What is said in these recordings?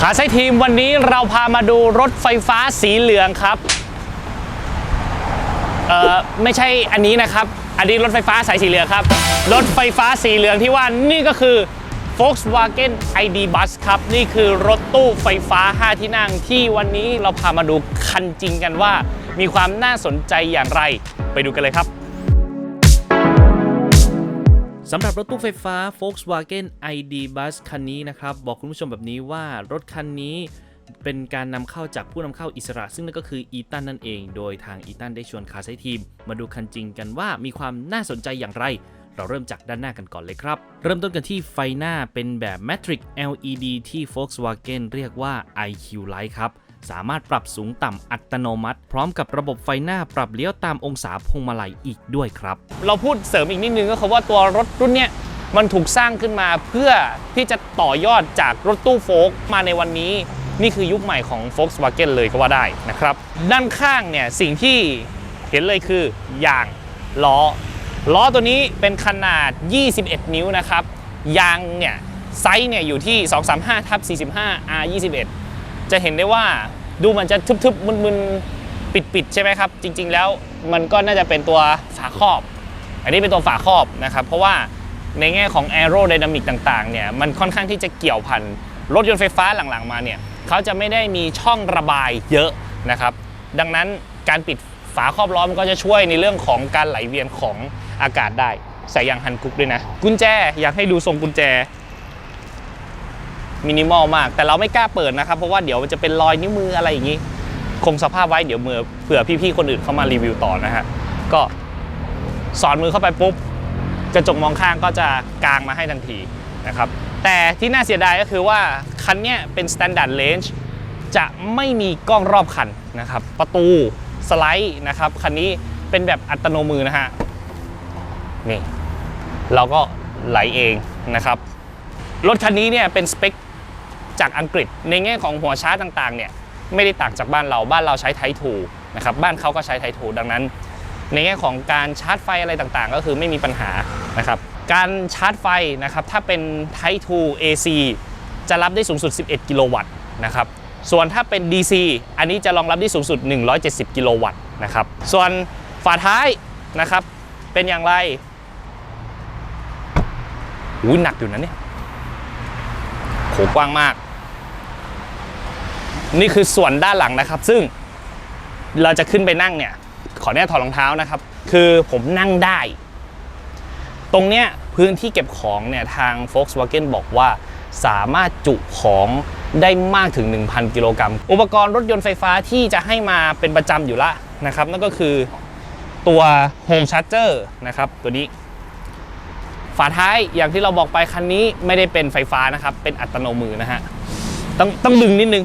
ขาไซทีมวันนี้เราพามาดูรถไฟฟ้าสีเหลืองครับเอ่อไม่ใช่อันนี้นะครับอันนี้รถไฟฟ้าสายสีเหลืองครับ รถไฟฟ้าสีเหลืองที่ว่านี่ก็คือ Volkswagen ID Bus ครับ นี่คือรถตู้ไฟฟ้า 5 ที่นั่งที่วันนี้เราพามาดูคันจริงกันว่า มีความน่าสนใจอย่างไร ไปดูกันเลยครับ สำหรับรถตู้ไฟฟ้า Volkswagen ID Bus คันนี้นะครับ บอกคุณผู้ชมแบบนี้ว่ารถคันนี้เป็นการนำเข้าจากผู้นำเข้าอิสระ ซึ่งนั่นก็คืออีตันนั่นเอง โดยทางอีตันได้ชวนคาไซทีม มาดูคันจริงกันว่ามีความน่าสนใจอย่างไร เราเริ่มจากด้านหน้ากันก่อนเลยครับ เริ่มต้นกันที่ไฟหน้าเป็นแบบ Matrix LED ที่ Volkswagen เรียกว่า IQ Light ครับ สามารถปรับสูงต่ำอัตโนมัติ พร้อมกับระบบไฟหน้าปรับเลี้ยวตามองศาพวงมาลัยอีกด้วยครับ เราพูดเสริมอีกนิดนึงก็คือว่าตัวรถรุ่นเนี้ยมันถูกสร้างขึ้นมาเพื่อที่จะต่อยอดจากรถตู้โฟล์กมาในวันนี้ นี่คือยุคใหม่ของ Volkswagen เลยก็ว่าได้นะครับ ด้านข้างเนี่ยสิ่งที่เห็นเลยคือยางล้อ ล้อตัวนี้เป็นขนาด 21 นิ้วนะครับ ยางเนี่ยไซส์เนี่ยอยู่ที่ 235ทับ45 R 21 จะเห็นได้ว่าดูมันจะทึบๆมึนๆปิดๆใช่ไหมครับ จริง ๆ แล้วมันก็น่าจะเป็นตัวฝาครอบ อันนี้เป็นตัวฝาครอบนะครับ เพราะว่าในแง่ของแอโร d y นามิกต่างๆเนี่ยมันค่อนข้างที่จะเกี่ยวพันรถยนต์ไฟฟ้าหลังๆมาเนี่ยเขาจะไม่ได้มีช่องระบายเยอะนะครับ ดังนั้นการปิดฝาครอบล้อมก็จะช่วยในเรื่องของการไหลเวียนของอากาศได้ใส่ยางฮันกุกด้วยนะ กุญแจอยากให้ดูทรงกุญแจ มินิมอลมาก แต่เราไม่กล้าเปิดนะครับเพราะว่าเดี๋ยวมันจะเป็นรอยนิ้วมืออะไรอย่างนี้ คงสภาพไว้เดี๋ยวมือเผื่อพี่ๆคนอื่นเข้ามารีวิวต่อนะฮะก็สอนมือเข้าไปปุ๊บกระจกมองข้างก็จะกางมาให้ทันทีนะครับแต่ที่น่าเสียดายก็คือว่าคันเนี้ยเป็น Standard Range จะไม่มีกล้องรอบคันนะครับ ประตูสไลด์นะครับคันนี้เป็นแบบอัตโนมือนะฮะนี่เราก็ไหลเองนะครับ รถคันนี้เนี่ยเป็นสเปค จากอังกฤษในแง่ของหัวชาร์จต่างๆเนี่ยไม่ได้ต่างจากบ้านเราบ้านเราใช้ไททูนะครับบ้านเขาก็ใช้ไททูดังนั้น ในแง่ของการชาร์จไฟอะไรต่างๆ ก็คือไม่มีปัญหานะครับการชาร์จไฟนะครับถ้าเป็นไททู AC จะรับได้สูงสุด 11 กิโลวัตต์นะครับส่วนถ้าเป็น DC อันนี้จะรองรับได้สูงสุด 170 กิโลวัตต์นะครับส่วนฝาท้ายนะครับเป็นอย่างไรอุ้ยหนักอยู่นะเนี่ยโหกว้างมาก นี่คือส่วนด้านหลังนะครับ ซึ่งเราจะขึ้นไปนั่งเนี่ย ขออนุญาตถอดรองเท้านะครับ คือผมนั่งได้ ตรงเนี้ยพื้นที่เก็บของเนี่ยทาง Volkswagen บอกว่าสามารถจุของได้มากถึง 1,000 กิโลกรัม อุปกรณ์รถยนต์ไฟฟ้าที่จะให้มาเป็นประจำอยู่ละนะครับ นั่นก็คือตัว Home Charger นะครับ ตัวนี้ ฝาท้ายอย่างที่เราบอกไปคันนี้ไม่ได้เป็นไฟฟ้านะครับ เป็นอัตโนมือนะฮะ ต้องต้องดึงนิดนึง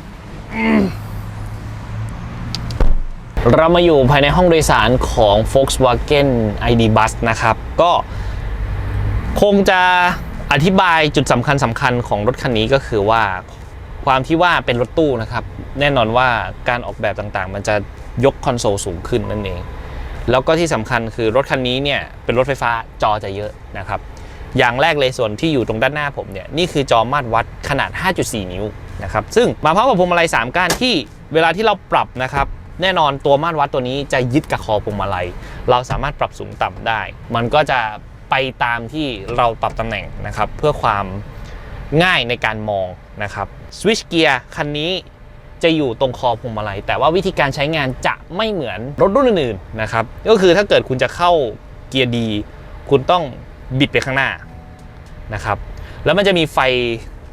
เรามาอยู่ภายในห้องโดยสารของ Volkswagen ID Bus นะครับ ก็คงจะอธิบายจุดสำคัญสำคัญของรถคันนี้ก็คือว่าความที่ว่าเป็นรถตู้นะครับ แน่นอนว่าการออกแบบต่างๆ มันจะยกคอนโซลสูงขึ้นนั่นเอง แล้วก็ที่สำคัญคือรถคันนี้เนี่ยเป็นรถไฟฟ้าจอจะเยอะนะครับ อย่างแรกเลยส่วนที่อยู่ตรงด้านหน้าผมเนี่ยนี่คือจอมาตรวัดขนาด 5.4 นิ้ว นะครับซึ่งมาพร้อมกับพวงมาลัย3ก้านที่เวลาที่เราปรับนะครับแน่นอนตัวมาตรวัดตัวนี้จะยึดกับคอพวงมาลัย เราสามารถปรับสูงต่ำได้ มันก็จะไปตามที่เราปรับตำแหน่งนะครับเพื่อความง่ายในการมองนะครับสวิชเกียร์คันนี้จะอยู่ตรงคอพวงมาลัย แต่ว่าวิธีการใช้งานจะไม่เหมือนรถรุ่นอื่นๆนะครับก็คือถ้าเกิดคุณจะเข้าเกียร์ดี คุณต้องบิดไปข้างหน้านะครับแล้วมันจะมีไฟ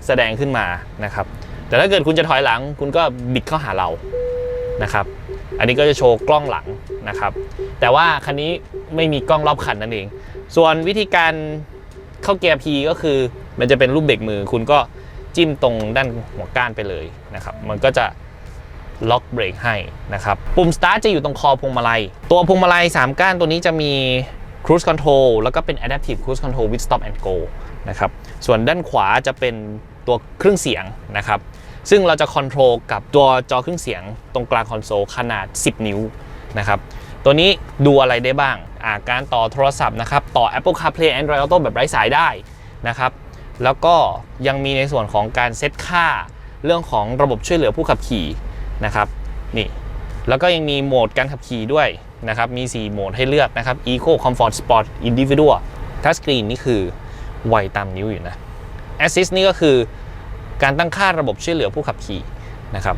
แสดงขึ้นมานะครับ แต่ถ้าเกิดคุณจะถอยหลัง คุณก็บิดเข้าหาเรานะครับ อันนี้ก็จะโชว์กล้องหลังนะครับ แต่ว่าคันนี้ไม่มีกล้องรอบคันนั่นเอง ส่วนวิธีการเข้าเกียร์ P ก็คือมันจะเป็นรูปเบรกมือ คุณก็จิ้มตรงด้านหัวก้านไปเลยนะครับ มันก็จะล็อกเบรกให้นะครับ ปุ่ม start จะอยู่ตรงคอพวงมาลัย ตัวพวงมาลัย 3 ก้านตัวนี้จะมี cruise control แล้วก็เป็น adaptive cruise control with stop and go นะครับ ส่วนด้านขวาจะเป็นตัวเครื่องเสียงนะครับ ซึ่งเราจะคอนโทรลกับตัวจอเครื่องเสียงตรงกลางคอนโซลขนาด 10 นิ้วนะครับตัวนี้ดูอะไรได้บ้างาการต่อโทรศัพท์นะครับต่อ Apple CarPlay Android Auto แบบไร้สายได้นะครับแล้วก็ยังมีในส่วนของการเซตค่าเรื่องของระบบช่วยเหลือผู้ขับขี่นะครับนี่แล้วก็ยังมีโหมดการขับขี่ด้วยนะครับมี 4 โหมดให้เลือกนะครับ Eco Comfort Sport Individual ทัชสกรีนนี่คือไวตามนิ้วอยู่นะ Assist นี่ก็คือ การตั้งค่าระบบช่วยเหลือผู้ขับขี่นะครับ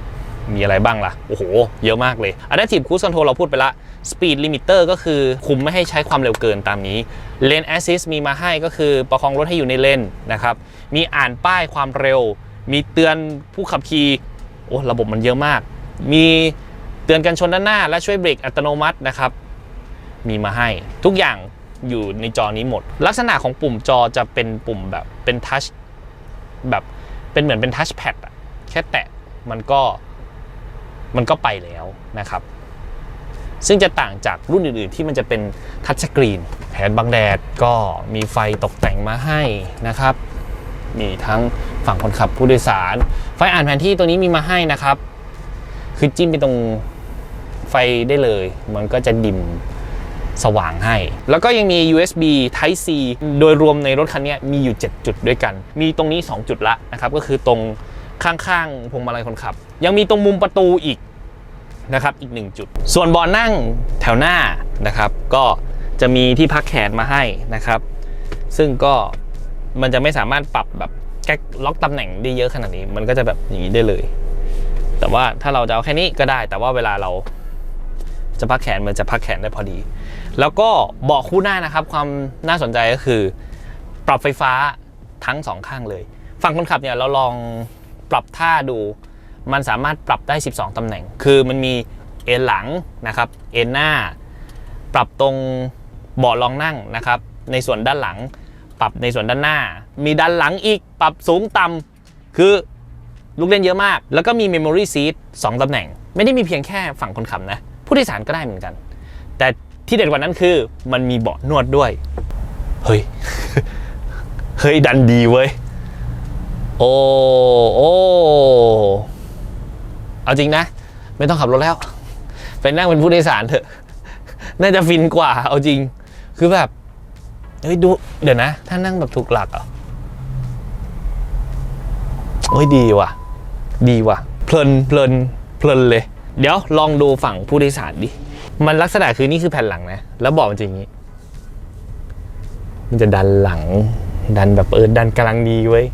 มีอะไรบ้างล่ะ โอ้โห เยอะมากเลย Adaptive Cruise Control เราพูดไปละ Speed Limiter ก็คือคุมไม่ให้ใช้ความเร็วเกินตามนี้ Lane Assist มีมาให้ก็คือประคองรถให้อยู่ในเลนนะครับ มีอ่านป้ายความเร็ว มีเตือนผู้ขับขี่ โอ้ ระบบมันเยอะมาก มีเตือนกันชนด้านหน้า และช่วยเบรกอัตโนมัตินะครับ มีมาให้ ทุกอย่างอยู่ในจอนี้หมด ลักษณะของปุ่มจอจะเป็นปุ่มแบบเป็นทัชแบบ เป็นเหมือนเป็นทัชแพดอะแค่แตะมันก็มันก็ไปแล้วนะครับ ซึ่งจะต่างจากรุ่นอื่นๆ ที่มันจะเป็นทัชสกรีนแผนบังแดดก็มีไฟตกแต่งมาให้นะครับ มีทั้งฝั่งคนขับผู้โดยสาร ไฟอ่านแผนที่ตัวนี้มีมาให้นะครับ คือจิ้มไปตรงไฟได้เลย มันก็จะดิม สว่างให้ แล้วก็ยังมี USB Type C โดยรวมในรถคันนี้มีอยู่ 7 จุดด้วยกัน มีตรงนี้ 2 จุดละนะครับก็คือตรงข้างๆพวงมาลัยคนขับ ยังมีตรงมุมประตูอีกนะครับอีก 1 จุด ส่วนเบาะนั่งแถวหน้านะครับก็จะมีที่พักแขนมาให้นะครับ ซึ่งก็มันจะไม่สามารถปรับแบบแก๊กล็อกตำแหน่งได้เยอะขนาดนี้ มันก็จะแบบอย่างนี้ได้เลย แต่ว่าถ้าเราจะเอาแค่นี้ก็ได้ แต่ว่าเวลาเรา จะพักแขนมันจะพักแขนได้พอดี แล้วก็เบาะคู่หน้านะครับ ความน่าสนใจก็คือ ปรับไฟฟ้าทั้งสองข้างเลย ฝั่งคนขับเนี่ยเราลองปรับท่าดู มันสามารถปรับได้ 12 ตำแหน่ง คือมันมีเอ็นหลังนะครับ เอ็นหน้า ปรับตรงเบาะรองนั่งนะครับ ในส่วนด้านหลัง ปรับในส่วนด้านหน้า มีด้านหลังอีก ปรับสูงต่ำคือลูกเล่นเยอะมาก แล้วก็มี Memory Seat 2ตำแหน่ง ไม่ได้มีเพียงแค่ฝั่งคนขับนะ ผู้โดยสารก็ได้เหมือนกัน แต่ที่เด็ดกว่านั้นคือมันมีเบาะนวดด้วย เฮ้ย เฮ้ย ดันดีเว้ย โอ้โอ้เอาจริงนะ ไม่ต้องขับรถแล้ว ไปนั่งเป็นผู้โดยสารเถอะ น่าจะฟินกว่า เอาจริง คือแบบ เฮ้ยดู เดี๋ยวนะ ถ้านั่งแบบถูกหลักอะโอ้ยดีว่ะ ดีว่ะ เพลินเพลินเพลินเลย เดี๋ยวลองดูฝั่งผู้โดยสารดิ มันลักษณะคือนี่คือแผ่นหลังนะ แล้วบอกมันจะอย่างนี้ มันจะดันหลัง ดันแบบเออดันกำลังดีเว้ย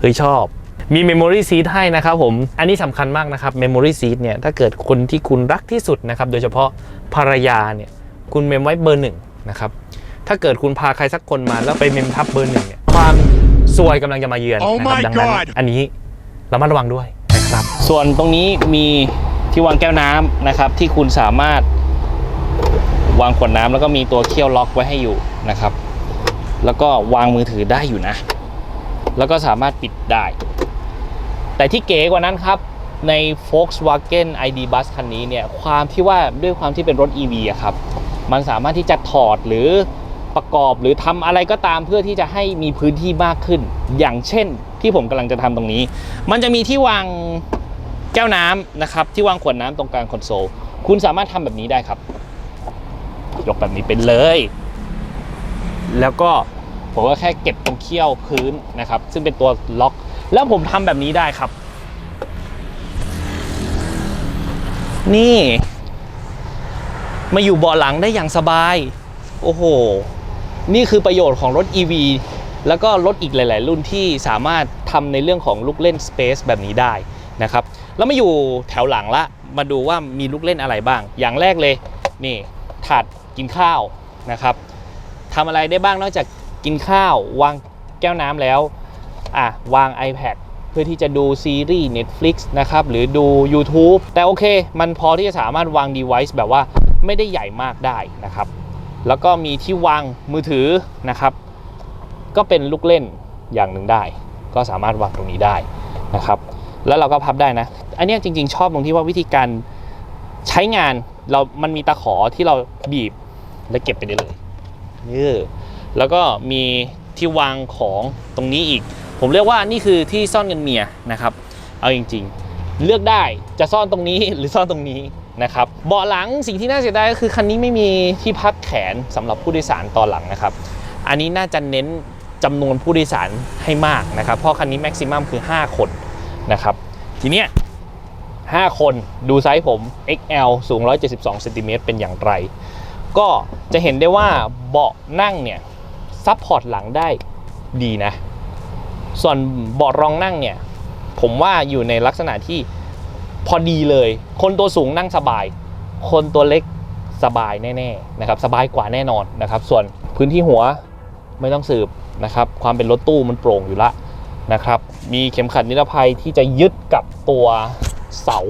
เฮ้ยชอบมี Memory Seat ให้นะครับผม อันนี้สำคัญมากนะครับ Memory Seat เนี่ย ถ้าเกิดคนที่คุณรักที่สุดนะครับ โดยเฉพาะภรรยาเนี่ย คุณเมมไว้เบอร์หนึ่งนะครับ ถ้าเกิดคุณพาใครสักคนมาแล้วไปเมมทับเบอร์หนึ่งเนี่ย ความซวยกำลังจะมาเยือน Oh นะครับ my ดังนั้น God อันนี้ระมัดระวังด้วยนะครับ ส่วนตรงนี้มี ที่วางแก้วน้ำนะครับ ที่คุณสามารถวางขวดน้ำแล้วก็มีตัวเคี่ยวล็อกไว้ให้อยู่นะครับ แล้วก็วางมือถือได้อยู่นะ แล้วก็สามารถปิดได้ แต่ที่เก๋กว่านั้นครับใน Volkswagen ID Bus คันนี้เนี่ยความที่ว่าด้วยความที่เป็นรถ EV อะครับ มันสามารถที่จะถอดหรือประกอบหรือทำอะไรก็ตามเพื่อที่จะให้มีพื้นที่มากขึ้น อย่างเช่นที่ผมกำลังจะทำตรงนี้ มันจะมีที่วาง แก้วน้ำนะครับที่วางขวดน้ำตรงกลางคอนโซล คุณสามารถทำแบบนี้ได้ครับ ยกแบบนี้เป็นเลย แล้วก็ผมก็แค่เก็บตรงเขี้ยวพื้นนะครับ ซึ่งเป็นตัวล็อก แล้วผมทำแบบนี้ได้ครับ นี่ มาอยู่เบาะหลังได้อย่างสบาย โอ้โห นี่คือประโยชน์ของรถ EV แล้วก็รถอีกหลาย ๆ รุ่นที่สามารถทำในเรื่องของลูกเล่น Space แบบนี้ได้นะครับ แล้วมาอยู่แถวหลังละ มาดูว่ามีลูกเล่นอะไรบ้าง อย่างแรกเลยนี่ถาดกินข้าวนะครับทำอะไรได้บ้างนอกจากกินข้าววางแก้วน้ำแล้วอะวาง iPad เพื่อที่จะดูซีรีส์ Netflix นะครับ หรือดู YouTube แต่โอเค มันพอที่จะสามารถวาง device แบบว่าไม่ได้ใหญ่มากได้นะครับ แล้วก็มีที่วางมือถือนะครับ ก็เป็นลูกเล่นอย่างหนึ่งได้ ก็สามารถวางตรงนี้ได้นะครับ แล้วเราก็พับได้นะ อันนี้จริง ๆ ชอบตรงที่ว่าวิธีการใช้งานเรา มันมีตะขอที่เราบีบแล้วเก็บไปได้เลยนี่แล้วก็มีที่วางของตรงนี้อีก ผมเรียกว่านี่คือที่ซ่อนเงินเมียนะครับ เอาจริง ๆ เลือกได้จะซ่อนตรงนี้หรือซ่อนตรงนี้นะครับเบาะหลังสิ่งที่น่าเสียดายก็คือคันนี้ไม่มีที่พักแขนสำหรับผู้โดยสารตอนหลังนะครับ อันนี้น่าจะเน้นจำนวนผู้โดยสารให้มากนะครับ เพราะคันนี้แม็กซิมัมคือ 5 คนนะครับ ทีเนี้ย 5 คนดูไซส์ผม XL สูง 172เซนติเมตรเป็นอย่างไร ก็จะเห็นได้ว่าเบาะนั่งเนี่ยซัพพอร์ตหลังได้ดีนะ ส่วนเบาะรองนั่งเนี่ย ผมว่าอยู่ในลักษณะที่พอดีเลย คนตัวสูงนั่งสบาย คนตัวเล็กสบายแน่ๆนะครับสบายกว่าแน่นอนนะครับ ส่วนพื้นที่หัวไม่ต้องสืบนะครับความเป็นรถตู้มันโปร่งอยู่ละนะครับ มีเข็มขัดนิรภัยที่จะยึดกับตัว เสา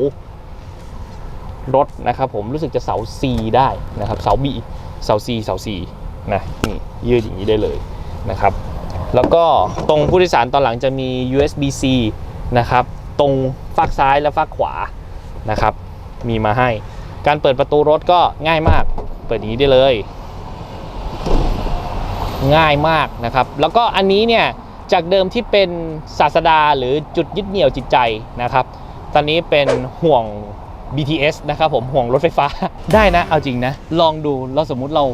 รถนะครับผมรู้สึกจะเสา C ได้นะครับเสา B เสา C เสา C นะนี่ยืดอย่างนี้ได้เลยนะครับ แล้วก็ตรงผู้โดยสารตอนหลังจะมี USB-C นะครับตรงฝักซ้ายและฝักขวานะครับมีมาให้การเปิดประตูรถก็ง่ายมาก เปิดอย่างนี้ได้เลย ง่ายมากนะครับ แล้วก็อันนี้เนี่ยจากเดิมที่เป็นศาสดาหรือจุดยึดเหนี่ยวจิตใจนะครับ ตอนนี้เป็นห่วง BTS นะครับผมห่วงรถไฟฟ้า ได้นะ เอาจริงนะ ลองดูเราสมมุติเรา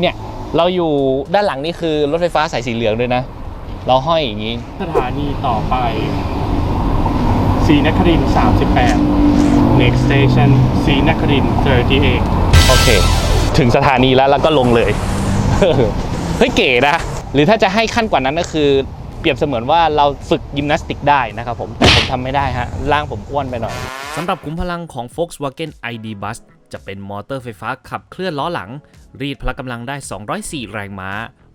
เนี่ยเราอยู่ด้านหลังนี่คือรถไฟฟ้าสายสีเหลืองด้วยนะ เราห้อยอย่างนี้ สถานีต่อไปศรีนครินทร์38 next station ศรีนครินทร์38โอเค ถึงสถานีแล้วแล้วก็ลงเลย เฮ้ยเก๋นะ หรือถ้าจะให้ขั้นกว่านั้นก็คือ เปรียบเสมือนว่าเราฝึกยิมนาสติกได้นะครับผม แต่ผมทำไม่ได้ฮะร่างผมอ้วนไปหน่อยสำหรับขุมพลังของ Volkswagen ID Bus จะเป็นมอเตอร์ไฟฟ้าขับเคลื่อนล้อหลัง รีดพละกำลังได้ 204 แรงม้า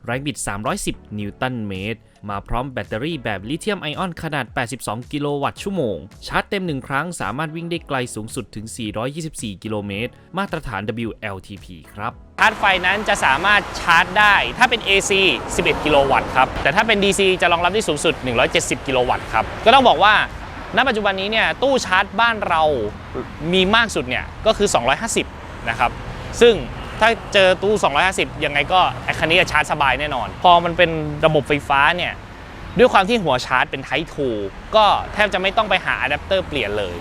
แรงบิด 310 นิวตันเมตร มาพร้อมแบตเตอรี่แบบลิเธียมไอออนขนาด 82 กิโลวัตต์ชั่วโมง ชาร์จเต็ม 1 ครั้งสามารถวิ่งได้ไกลสูงสุดถึง 424 กิโลเมตร มาตรฐาน WLTP ครับชาร์จไฟนั้นจะสามารถชาร์จได้ ถ้าเป็น AC 11 กิโลวัตต์ครับ แต่ถ้าเป็น DC จะรองรับได้สูงสุด 170 กิโลวัตต์ครับ ก็ต้องบอกว่าณปัจจุบันนี้เนี่ยตู้ชาร์จบ้านเรามีมากสุดเนี่ยก็คือ 250 นะครับ ซึ่ง ถ้าเจอตู้ 250 ยังไงก็ไอ้คันนี้จะชาร์จสบายแน่นอน พอมันเป็นระบบไฟฟ้าเนี่ย ด้วยความที่หัวชาร์จเป็น Type 2 ก็แทบจะไม่ต้องไปหาอะแดปเตอร์เปลี่ยนเลย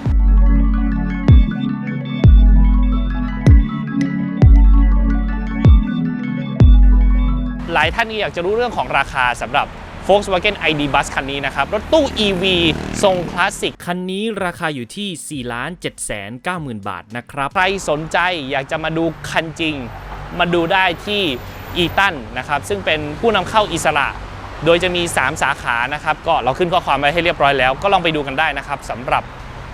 หลายท่านนี่อยากจะรู้เรื่องของราคาสำหรับ Volkswagen ID Bus คันนี้นะครับ รถตู้ EV ทรงคลาสสิก คันนี้ราคาอยู่ที่ 4 7 9 0 0 0 บาทนะครับ ใครสนใจอยากจะมาดูคันจริง มาดูได้ที่อีตันนะครับ ซึ่งเป็นผู้นำเข้าอิสระ โดยจะมี 3 สาขานะครับ ก็เราขึ้นข้อความไว้ให้เรียบร้อยแล้ว ก็ลองไปดูกันได้นะครับสำหรับ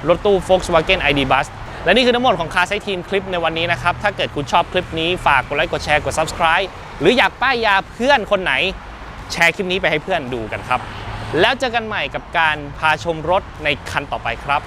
รถตู้ Volkswagen ID Bus และนี่คือทั้งหมดของ Car Side Team คลิปในวันนี้นะครับ ถ้าเกิดคุณชอบคลิปนี้ฝากกดไลค์ กดแชร์ กด Subscribe หรืออยากป้ายยาเพื่อนคนไหน แชร์คลิปนี้ไปให้เพื่อนดูกันครับ แล้วเจอกันใหม่กับการพาชมรถในคันต่อไปครับ